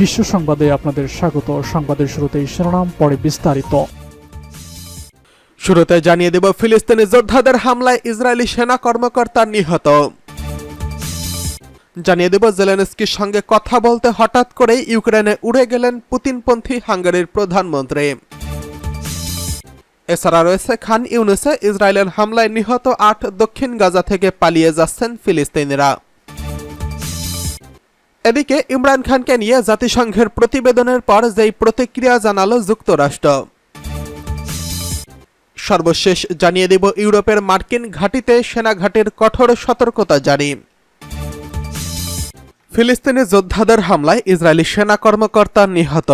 বিশ্ব সংবাদে আপনাদের স্বাগত। সংবাদের শুরুতেই শিরোনাম, পরে বিস্তারিত। শুরুতে জানিয়ে দেব, ফিলিস্তিনি যোদ্ধাদের হামলায় ইসরায়েলি সেনা কর্মকর্তা নিহত। জানিয়ে দেব জেলেনস্কির সঙ্গে কথা বলতে হঠাৎ করে ইউক্রেনে উড়ে গেলেন পুতিনপন্থী হাঙ্গারির প্রধানমন্ত্রী। এছাড়া রয়েছে খান ইউনুসে, ইসরায়েলের হামলায় নিহত আট দক্ষিণ গাজা থেকে পালিয়ে যাচ্ছেন ফিলিস্তিনিরা। এদিকে ইমরান খানকে নিয়ে জাতিসংঘের প্রতিবেদনের পর যেই প্রতিক্রিয়া জানালো যুক্তরাষ্ট্র। সর্বশেষ জানিয়ে দেব ইউরোপের মার্কিন ঘাঁটিতে সেনা ঘাঁটির কঠোর সতর্কতা জারি। ফিলিস্তিনি যোদ্ধাদের হামলায় ইসরায়েলি সেনা কর্মকর্তা নিহত।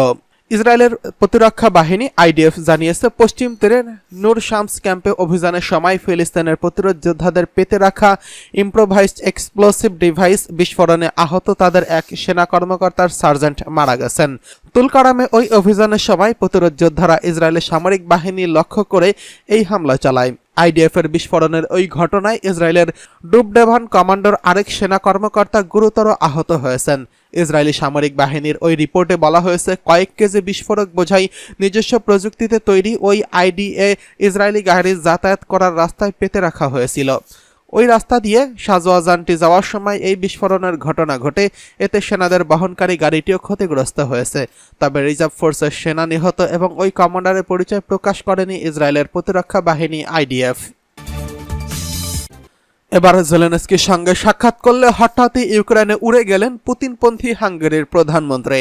ইসরায়েলের প্রতিরক্ষা বাহিনী আইডিএফ জানিয়েছে, পশ্চিম তীরের নূর শামস ক্যাম্পে অভিযানের সময় ফিলিস্তিনের প্রতিরোধ যোদ্ধাদের পেতে রাখা ইম্প্রোভাইজড এক্সপ্লোসিভ ডিভাইস বিস্ফোরণে আহত তাদের এক সেনা কর্মকর্তার সার্জেন্ট মারা গেছেন। তুলকারামে ওই অভিযানের সময় প্রতিরোধ যোদ্ধারা ইসরায়েলের সামরিক বাহিনী লক্ষ্য করে এই হামলা চালায়। আইডিএফ এর বিস্ফোরণের ওই ঘটনায় ইসরায়েলের ডুবডেভান কমান্ডোর আরেক সেনা কর্মকর্তা গুরুতর আহত হয়েছেন। ইসরায়েলি সামরিক বাহিনীর ওই রিপোর্টে বলা হয়েছে, কয়েক কেজি বিস্ফোরক বোঝাই নিজস্ব প্রযুক্তিতে তৈরি ওই আইডিএ ইসরায়েলি গাড়ি যাতায়াত করার রাস্তায় পেতে রাখা হয়েছিল। ওই রাস্তা দিয়ে সাজোয়াজানটি যাওয়ার সময় এই বিস্ফোরণের ঘটনা ঘটে। এতে সেনাদের বহনকারী গাড়িটিও ক্ষতিগ্রস্ত হয়েছে। তবে রিজার্ভ ফোর্সের সেনা নিহত এবং ওই কমান্ডারের পরিচয় প্রকাশ করেনি ইসরায়েলের প্রতিরক্ষা বাহিনী আইডিএফ। এবার জেলেনস্কির সঙ্গে সাক্ষাৎ করলে হঠাৎই ইউক্রেনে উড়ে গেলেন পুতিনপন্থী হাঙ্গেরির প্রধানমন্ত্রী।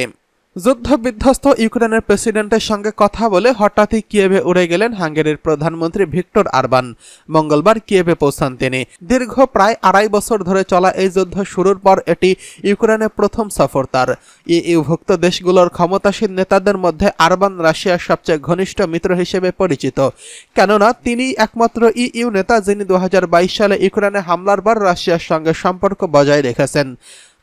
যুদ্ধ বিধ্বস্ত ইউক্রেনের প্রেসিডেন্টের সঙ্গে কথা বলে হঠাৎই কিয়েভে উড়ে গেলেন হাঙ্গেরির প্রধানমন্ত্রী ভিক্টর আরবান। মঙ্গলবার কিয়েভে পৌঁছান তিনি। দীর্ঘ প্রায় আড়াই বছর ধরে চলা এই যুদ্ধ শুরুর পর এটি ইউক্রেনের প্রথম সফর তার। ইউভুক্ত দেশগুলোর ক্ষমতাসীন নেতাদের মধ্যে আরবান রাশিয়ার সবচেয়ে ঘনিষ্ঠ মিত্র হিসেবে পরিচিত। কেননা তিনি একমাত্র ইইউ নেতা যিনি দু হাজার বাইশ সালে ইউক্রেনে হামলার পর রাশিয়ার সঙ্গে সম্পর্ক বজায় রেখেছেন।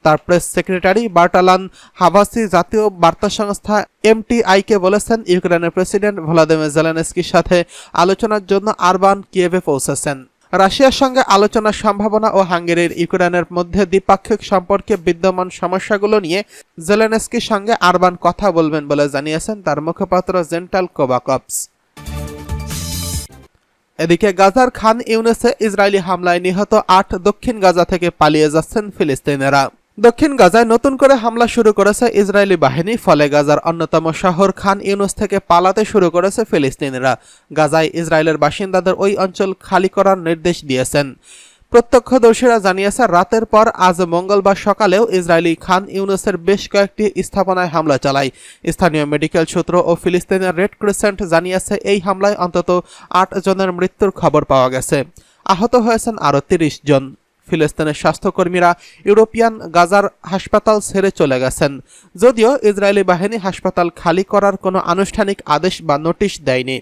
তার প্রেস সেক্রেটারি বার্টালান হাভাসি জাতীয় বার্তা সংস্থা এমটিআইকে বলেছেন, ইউক্রেনের প্রেসিডেন্ট ভলাদিমির জেলেনস্কির সাথে আলোচনার জন্য আরবান কিয়েভে পৌঁছেছেন। রাশিয়ার সঙ্গে আলোচনার সম্ভাবনা ও হাঙ্গেরির ইউক্রেনের মধ্যে দ্বিপাক্ষিক সম্পর্কে বিদ্যমান সমস্যাগুলো নিয়ে জেলেনস্কির সঙ্গে আরবান কথা বলবেন বলে জানিয়েছেন তার মুখপাত্র জেন্টাল কোবাকপস এদিকে গাজার খান ইউনেসে ইসরায়েলি হামলায় নিহত আট দক্ষিণ গাজা থেকে পালিয়ে যাচ্ছেন ফিলিস্তিনিরা। দক্ষিণ গাজায় নতুন করে হামলা শুরু করেছে ইসরায়েলি বাহিনী, ফলে গাজার অন্যতম শহর খান ইউনুস থেকে পালাতে শুরু করেছে ফিলিস্তিনিরা। গাজায় ইসরায়েলের বাসিন্দাদের ওই অঞ্চল খালি করার নির্দেশ দিয়েছেন। প্রত্যক্ষদর্শীরা জানিয়েছে, রাতের পর আজ মঙ্গলবার সকালেও ইসরায়েলি খান ইউনুসের বেশ কয়েকটি স্থাপনায় হামলা চালায়। স্থানীয় মেডিকেল সূত্র ও ফিলিস্তিনের রেড ক্রিসেন্ট জানিয়েছে, এই হামলায় অন্তত আট জনের মৃত্যুর খবর পাওয়া গেছে। আহত হয়েছেন আরও তিরিশ জন। ফিলিস্তিনের স্বাস্থ্যকর্মীরা ইউরোপিয়ান গাজার হাসপাতাল ছেড়ে চলে গেছেন। যদিও ইসরায়েলি বাহিনী হাসপাতাল খালি করার কোনো আনুষ্ঠানিক আদেশ বা নোটিশ দেয়নি।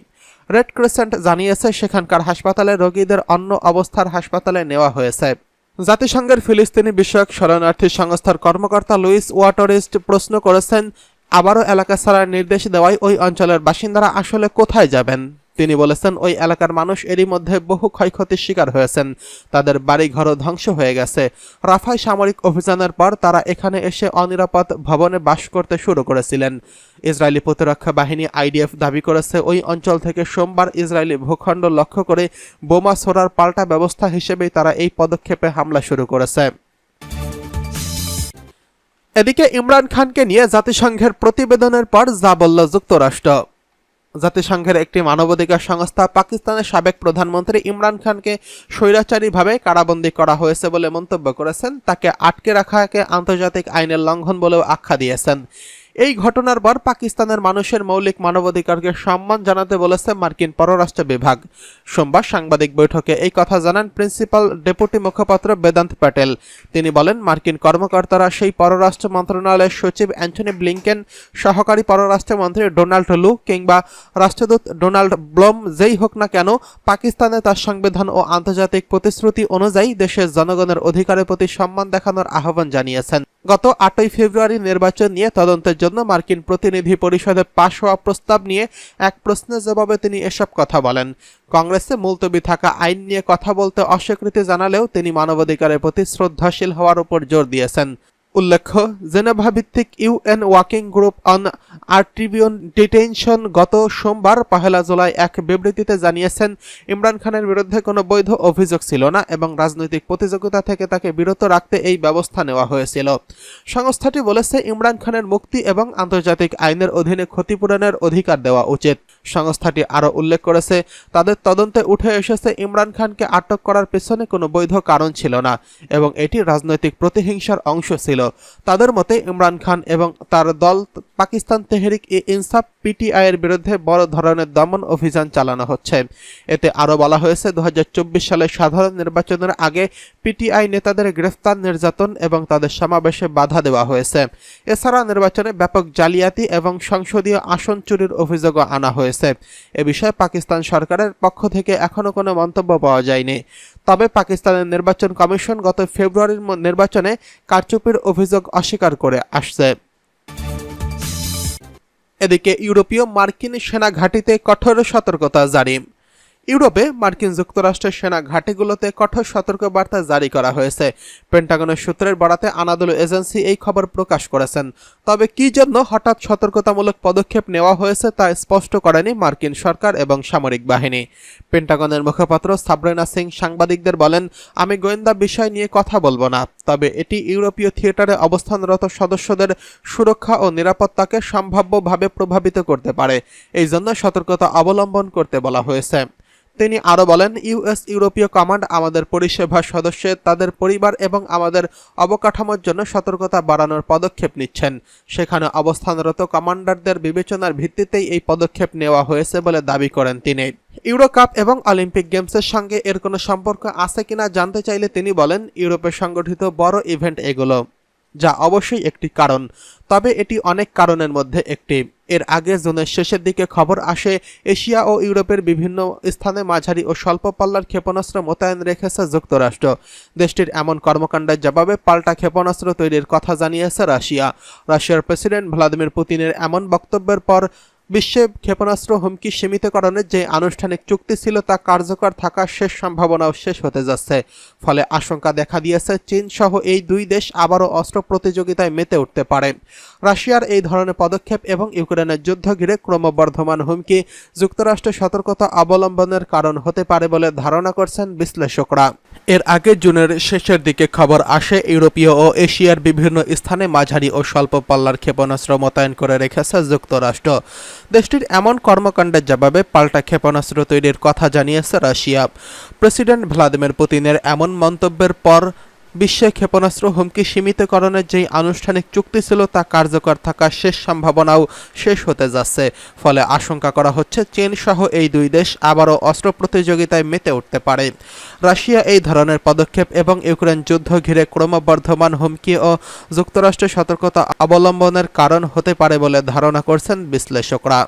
রেড ক্রিসেন্ট জানিয়েছে, সেখানকার হাসপাতালে রোগীদের অন্য অবস্থার হাসপাতালে নেওয়া হয়েছে। জাতিসংঘের ফিলিস্তিনি বিষয়ক শরণার্থী সংস্থার কর্মকর্তা লুইস ওয়াটারিস্ট প্রশ্ন করেছেন, আবারও এলাকা ছাড়ার নির্দেশ দেওয়ায় ওই অঞ্চলের বাসিন্দারা আসলে কোথায় যাবেন? তিনি বলেছেন, ওই এলাকার মানুষ এরই মধ্যে বহু ক্ষয়ক্ষতির শিকার হয়েছেন। তাদের বাড়িঘরও ধ্বংস হয়ে গেছে। রাফায় সামরিক অভিযানের পর তারা এখানে এসে অনিরাপদ ভবনে বাস করতে শুরু করেছিলেন। ইসরায়েলি প্রতিরক্ষা বাহিনী আইডিএফ দাবি করেছে, ওই অঞ্চল থেকে সোমবার ইসরায়েলি ভূখণ্ড লক্ষ্য করে বোমা ছোড়ার পাল্টা ব্যবস্থা হিসেবেই তারা এই পদক্ষেপে হামলা শুরু করেছে। এদিকে ইমরান খানকে নিয়ে জাতিসংঘের প্রতিবেদনের পর যা বলল যুক্তরাষ্ট্র। জাতিসংঘের একটি মানবাধিকার সংস্থা পাকিস্তানের সাবেক প্রধানমন্ত্রী ইমরান খানকে স্বৈরাচারীভাবে কারাবন্দী করা হয়েছে বলে মন্তব্য করেছেন। তাকে আটকে রাখাকে আন্তর্জাতিক আইনের লঙ্ঘন বলেও আখ্যা দিয়েছেন। এই ঘটনার পর পাকিস্তানের মানুষের মৌলিক মানবাধিকারকে সম্মান জানাতে বলেছে মার্কিন পররাষ্ট্র বিভাগ। সোমবার সাংবাদিক বৈঠকে এই কথা জানান প্রিন্সিপাল ডেপুটি মুখপাত্র বেদান্ত প্যাটেল। তিনি বলেন, মার্কিন কর্মকর্তারা সেই পররাষ্ট্র মন্ত্রণালয়ের সচিব অ্যান্থনি ব্লিংকেন, সহকারী পররাষ্ট্রমন্ত্রী ডোনাল্ড লু কিংবা রাষ্ট্রদূত ডোনাল্ড ব্লম যেই হোক না কেন, পাকিস্তানে তার সংবিধান ও আন্তর্জাতিক প্রতিশ্রুতি অনুযায়ী দেশের জনগণের অধিকারের প্রতি সম্মান দেখানোর আহ্বান জানিয়েছেন। গত আটই ফেব্রুয়ারি নির্বাচন নিয়ে তদন্তের জন্য মার্কিন প্রতিনিধি পরিষদে পাশ হওয়া প্রস্তাব নিয়ে এক প্রশ্নের জবাবে তিনি এসব কথা বলেন। কংগ্রেসে মুলতবি থাকা আইন নিয়ে কথা বলতে অস্বীকৃতি জানালেও তিনি মানবাধিকারের প্রতি শ্রদ্ধাশীল হওয়ার উপর জোর দিয়েছেন। উল্লেখ্য, জেনেভা ভিত্তিক U N working group on আর্ট্রিবিউন detention গত সোমবার, পহেলা জুলাই, এক বিবৃতিতে জানিয়েছেন, ইমরান খানের বিরুদ্ধে কোনো বৈধ অভিযোগ ছিল না এবং রাজনৈতিক প্রতিযোগিতা থেকে তাকে বিরত রাখতে এই ব্যবস্থা নেওয়া হয়েছিল। সংস্থাটি বলেছে, ইমরান খানের মুক্তি এবং আন্তর্জাতিক আইনের অধীনে ক্ষতিপূরণের অধিকার দেওয়া উচিত। সংস্থাটি আরও উল্লেখ করেছে, তাদের তদন্তে উঠে এসেছে ইমরান খানকে আটক করার পেছনে কোনো বৈধ কারণ ছিল না এবং এটি রাজনৈতিক প্রতিহিংসার অংশ ছিল। তাদের মতে, ইমরান খান এবং তার দল পাকিস্তান তেহরিক ই ইনসাফ পিটিআই এর বিরুদ্ধে বড় ধরনের দমন অভিযান চালানো হচ্ছে। এতে আরও বলা হয়েছে দু হাজার চব্বিশ সালে সাধারণ নির্বাচনের আগে পিটিআই নেতাদের গ্রেফতার, নির্যাতন এবং তাদের সমাবেশে বাধা দেওয়া হয়েছে। এছাড়া নির্বাচনে ব্যাপক জালিয়াতি এবং সংসদীয় আসন চুরির অভিযোগও আনা হয়েছে। এ বিষয়ে পাকিস্তান সরকারের পক্ষ থেকে এখনও কোনো মন্তব্য পাওয়া যায়নি। তবে পাকিস্তানের নির্বাচন কমিশন গত ফেব্রুয়ারির নির্বাচনে কারচুপির অভিযোগ অস্বীকার করে আসছে। এদিকে ইউরোপীয় মার্কিন সেনা ঘাঁটিতে কঠোর সতর্কতা জারি। ইউরোপে মার্কিন যুক্তরাষ্ট্রের সেনা ঘাঁটিগুলোতে কঠোর সতর্কবার্তা জারি করা হয়েছে। পেন্টাগনের সূত্রের বরাতে আনাদুল এজেন্সি এই খবর প্রকাশ করেছেন। তবে কি জন্য হঠাৎ সতর্কতামূলক পদক্ষেপ নেওয়া হয়েছে তা স্পষ্ট করেনি মার্কিন সরকার এবং সামরিক বাহিনী। পেন্টাগনের মুখপাত্র সাবরেনা সিং সাংবাদিকদের বলেন, আমি গোয়েন্দা বিষয় নিয়ে কথা বলব না, তবে এটি ইউরোপীয় থিয়েটারে অবস্থানরত সদস্যদের সুরক্ষা ও নিরাপত্তাকে সম্ভাব্যভাবে প্রভাবিত করতে পারে। এই জন্য সতর্কতা অবলম্বন করতে বলা হয়েছে। তিনি আরও বলেন ইউএস ইউরোপীয় কমান্ড আমাদের পরিষেবা সদস্যের তাদের পরিবার এবং আমাদের অবকাঠামোর জন্য সতর্কতা বাড়ানোর পদক্ষেপ নিচ্ছেন। সেখানে অবস্থানরত কমান্ডারদের বিবেচনার ভিত্তিতেই এই পদক্ষেপ নেওয়া হয়েছে বলে দাবি করেন তিনি। ইউরো কাপ এবং অলিম্পিক গেমসের সঙ্গে এর কোনো সম্পর্ক আছে কিনা জানতে চাইলে তিনি বলেন, ইউরোপে সংগঠিত বড় ইভেন্ট এগুলো। যা অবশ্যই একটি কারণ। তবে এটি অনেক কারণের মধ্যে একটি। এর আগে জুনের শেষের দিকে খবর আসে, এশিয়া ও ইউরোপের বিভিন্ন স্থানে মাঝারি ও স্বল্প পাল্লার ক্ষেপণাস্ত্র মোতায়েন রেখেছে যুক্তরাষ্ট্র। দেশটির এমন কর্মকাণ্ডের জবাবে পাল্টা ক্ষেপণাস্ত্র তৈরির কথা জানিয়েছে রাশিয়া। রাশিয়ার প্রেসিডেন্ট ভ্লাদিমির পুতিনের এমন বক্তব্যের পর বিশ্বে ক্ষেপণাস্ত্র হুমকি সীমিতকরণের যে আনুষ্ঠানিক চুক্তি ছিল তা কার্যকর থাকার শেষ সম্ভাবনাও শেষ হতে যাচ্ছে। ফলে আশঙ্কা দেখা দিয়েছে, চীন সহ এই দুই দেশ আবারও অস্ত্র প্রতিযোগিতায় মেতে উঠতে পারে। রাশিয়ার এই ধরনের পদক্ষেপ এবং ইউক্রেনের যুদ্ধ ঘিরে ক্রমবর্ধমান হুমকি যুক্তরাষ্ট্রের সতর্কতা অবলম্বনের কারণ হতে পারে বলে ধারণা করছেন বিশ্লেষকরা। এর আগে জুনের শেষের দিকে খবর আসে, ইউরোপীয় ও এশিয়ার বিভিন্ন স্থানে মাঝারি ও স্বল্প পাল্লার ক্ষেপণাস্ত্র মোতায়েন করে রেখেছে যুক্তরাষ্ট্র। দেশটির এমন কর্মকাণ্ডের জবাবে পাল্টা ক্ষেপণাস্ত্র তৈরির কথা জানিয়েছে রাশিয়া। প্রেসিডেন্ট ভ্লাদিমির পুতিনের এমন মন্তব্যের পর বিশ্বে ক্ষেপণাস্ত্র হুমকি সীমিতকরণের যেই আনুষ্ঠানিক চুক্তি ছিল তা কার্যকর থাকার শেষ সম্ভাবনাও শেষ হতে যাচ্ছে। ফলে আশঙ্কা করা হচ্ছে চীন সহ এই দুই দেশ আবারও অস্ত্র প্রতিযোগিতায় মেতে উঠতে পারে। রাশিয়া এই ধরনের পদক্ষেপ এবং ইউক্রেন যুদ্ধ ঘিরে ক্রমবর্ধমান হুমকি ও যুক্তরাষ্ট্রের সতর্কতা অবলম্বনের কারণ হতে পারে বলে ধারণা করছেন বিশ্লেষকরা।